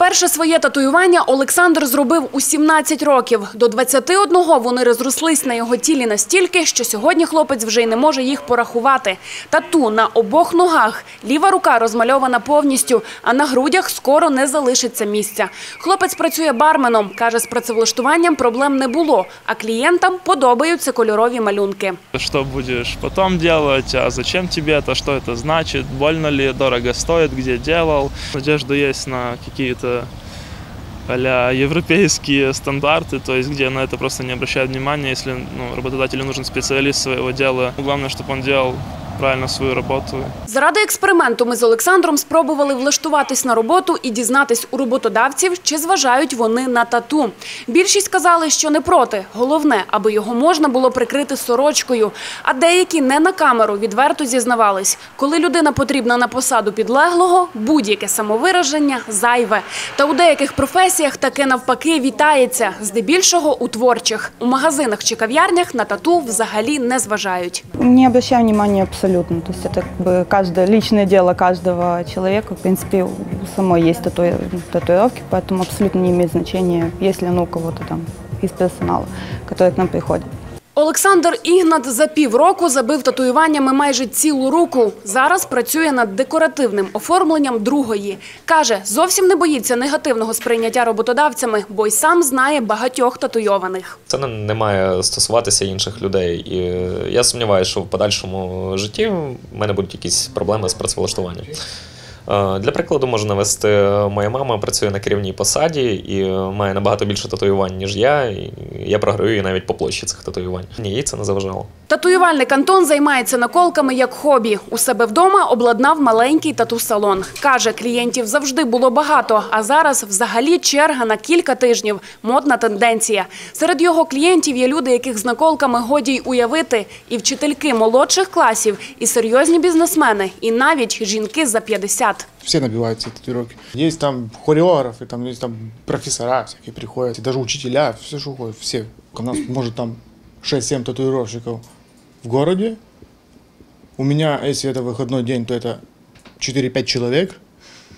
Перше своє татуювання Олександр зробив у 17 років. До 21 вони розрослись на його тілі настільки, що сьогодні хлопець вже й не може їх порахувати. Тату на обох ногах. Ліва рука розмальована повністю, а на грудях скоро не залишиться місця. Хлопець працює барменом. Каже, з працевлаштуванням проблем не було, а клієнтам подобаються кольорові малюнки. Что будешь потом делать, а зачем тебе это, что это значит, больно ли, дорого стоит, где делал. Надежда есть на какие-то а европейские стандарты, то есть где на это просто не обращают внимания, если ну, работодателю нужен специалист своего дела. Главное, чтобы он делал правильно свою работу. Заради експерименту ми з Олександром спробували влаштуватись на роботу і дізнатись у роботодавців, чи зважають вони на тату. Більшість казали, що не проти. Головне, аби його можна було прикрити сорочкою. А деякі не на камеру відверто зізнавались. Коли людина потрібна на посаду підлеглого, будь-яке самовираження зайве. Та у деяких професіях таке навпаки вітається. Здебільшого у творчих. У магазинах чи кав'ярнях на тату взагалі не зважають. Не обращаю внимания абсолютно. То есть это как бы каждое личное дело каждого человека. В принципе, у самой есть тату- татуировки, поэтому абсолютно не имеет значения, есть ли оно у кого-то там из персонала, который к нам приходит. Олександр Ігнат за півроку забив татуюваннями майже цілу руку. Зараз працює над декоративним оформленням другої. Каже, зовсім не боїться негативного сприйняття роботодавцями, бо й сам знає багатьох татуйованих. Це не, має стосуватися інших людей. І е, я сумніваюся, що в подальшому житті в мене будуть якісь проблеми з працевлаштуванням. Е, Для прикладу можу навести, моя мама працює на керівній посаді і має набагато більше татуювань, ніж я. І я програю її навіть по площі цих татуювань. Ні, їй це не заважало. Татуювальник Антон займається наколками як хобі. У себе вдома обладнав маленький тату-салон. Каже, клієнтів завжди було багато, а зараз взагалі черга на кілька тижнів. Модна тенденція. Серед його клієнтів є люди, яких з наколками годі й уявити. І вчительки молодших класів, і серйозні бізнесмени, і навіть жінки за 50. Все набивают себе татуировки. Есть там хореографы, там есть там профессора всякие приходят, и даже учителя, все что уходит, все. У нас может там 6-7 татуировщиков в городе. У меня, если это выходной день, то это 4-5 человек.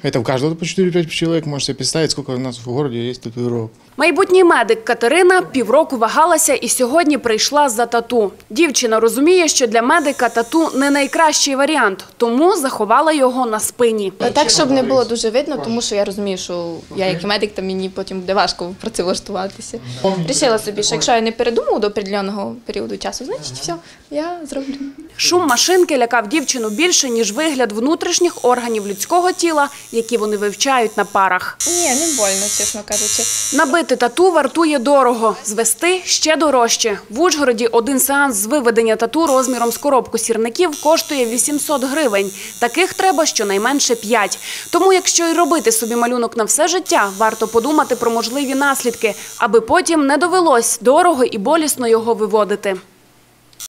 Это у каждого по 4-5 человек. Можете себе представить, сколько у нас в городе есть татуировок. Майбутній медик Катерина півроку вагалася і сьогодні прийшла за тату. Дівчина розуміє, що для медика тату не найкращий варіант, тому заховала його на спині. Так, щоб не було дуже видно, тому що я розумію, що я як медик, то мені потім буде важко працевлаштуватися. Рішила собі, що якщо я не передумав до определеного періоду часу, значить все, я зроблю. Шум машинки лякав дівчину більше, ніж вигляд внутрішніх органів людського тіла, які вони вивчають на парах. Ні, не больно, чесно кажучи. Набити тату вартує дорого, звести ще дорожче. В Ужгороді один сеанс з виведення тату розміром з коробку сірників коштує 800 гривень. Таких треба щонайменше 5. Тому, якщо й робити собі малюнок на все життя, варто подумати про можливі наслідки, аби потім не довелось дорого і болісно його виводити.